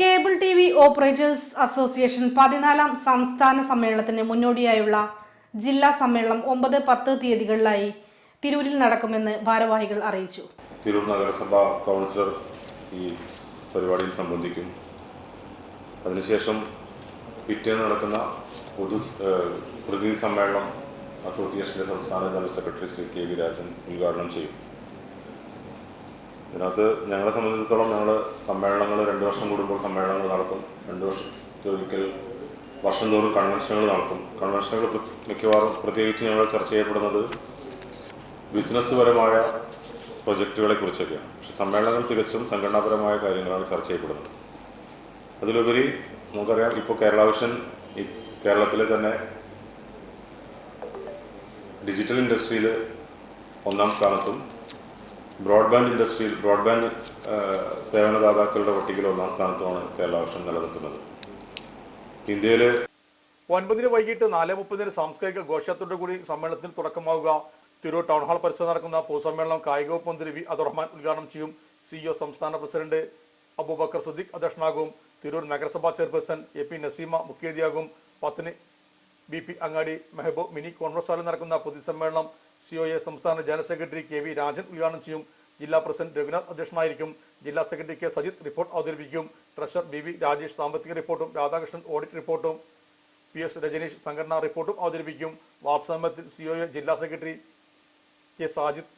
Cable T V operators association പതിനാലാം സംസ്ഥാന സമ്മേളനത്തിന് മുന്നോടിയായുള്ള ജില്ലാ സമ്മേളനം ഒമ്പത് പത്ത് തീയതികളിലായി തിരൂരിൽ നടക്കുമെന്ന് ഭാരവാഹികൾ അറിയിച്ചു. തിരൂർ നഗരസഭ കൗൺസിലർ ഈ പരിപാടിയിൽ സംബന്ധിക്കും. അതിനുശേഷം പിറ്റേന്ന് നടക്കുന്ന പൊതു പ്രതിനിധി സമ്മേളനം അസോസിയേഷന്റെ സംസ്ഥാന general secretary Shri K V Rajan ഉദ്ഘാടനം ചെയ്യും. ഇതിനകത്ത് ഞങ്ങളെ സംബന്ധിച്ചിടത്തോളം ഞങ്ങൾ സമ്മേളനങ്ങൾ രണ്ട് വർഷം കൂടുമ്പോൾ സമ്മേളനങ്ങൾ നടത്തും. രണ്ട് വർഷത്തിലൊരിക്കൽ വർഷം തോറും കൺവെൻഷനുകൾ നടത്തും. കൺവെൻഷനുകൾ മിക്കവാറും പ്രത്യേകിച്ച് ഞങ്ങൾ ചർച്ച ചെയ്യപ്പെടുന്നത് ബിസിനസ് പരമായ പ്രൊജക്റ്റുകളെ കുറിച്ചൊക്കെയാണ്. പക്ഷെ സമ്മേളനങ്ങൾ തികച്ചും സംഘടനാപരമായ കാര്യങ്ങളാണ് ചർച്ച ചെയ്യപ്പെടുന്നത്. അതിലുപരി നമുക്കറിയാം ഇപ്പോൾ കേരള വിഷൻ ഈ കേരളത്തിലെ തന്നെ ഡിജിറ്റൽ ഇൻഡസ്ട്രിയിൽ ഒന്നാം സ്ഥാനത്തും ബ്രോഡ്ബാൻഡ് ഇൻഡസ്ട്രിയിൽ ബ്രോഡ്ബാൻഡ് സേവനദാതാക്കളുടെ പട്ടികയിൽ ഒന്നാം സ്ഥാനത്തുമാണ് കേരള വർഷം നിലനിൽക്കുന്നത് ഇന്ത്യയിൽ ഒൻപതിന് വൈകിട്ട് നാല് മുപ്പതിന് സാംസ്കാരിക ഘോഷത്തോടു കൂടി സമ്മേളനത്തിന് തുടക്കമാവുക. തിരൂർ ടൗൺ ഹാൾ പരിസരം നടക്കുന്ന പൊതുസമ്മേളനം കായിക വകുപ്പ് മന്ത്രി വി. അബ്ദുറഹ്മാൻ ഉദ്ഘാടനം ചെയ്യും. സിഇഒ സംസ്ഥാന പ്രസിഡന്റ് അബൂബക്കർ സദ്ദീഖ് അധ്യക്ഷനാകും. തിരൂർ നഗരസഭാ ചെയർപേഴ്സൺ എ പി നസീമ മുഖ്യാതിയാകും പത്തിന് ബി പി. അങ്ങാടി മെഹബൂബ് മിനി കോൺഗ്രസ് ഹാളിൽ നടക്കുന്ന പൊതുസമ്മേളനം സിഒഎ സംസ്ഥാന general secretary K V Rajan ഉദ്ഘാടനം ചെയ്യും. ജില്ലാ പ്രസിഡന്റ് രഘുനാഥ് അധ്യക്ഷനായിരിക്കും. ജില്ലാ സെക്രട്ടറി കെ സജിത് റിപ്പോർട്ട് അവതരിപ്പിക്കും. ട്രഷറർ ബി വി രാജേഷ് സാമ്പത്തിക റിപ്പോർട്ടും രാധാകൃഷ്ണൻ ഓഡിറ്റ് റിപ്പോർട്ടും പി എസ് രജനീഷ് സംഘടനാ റിപ്പോർട്ടും അവതരിപ്പിക്കും. വാർത്താസമ്മേളനത്തിൽ എ ജില്ലാ secretary K Sajid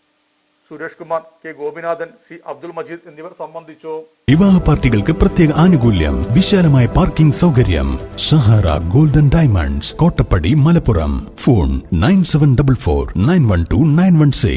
Suresh Kumar K Gopinathan C Abdul Majeed എന്നിവർ സംബന്ധിച്ചു. വിവാഹ പാർട്ടികൾക്ക് പ്രത്യേക ആനുകൂല്യം വിശാലമായ പാർക്കിംഗ് സൗകര്യം Sahara golden diamonds Kottappadi Malappuram. Phone nine seven double four nine one two nine one six.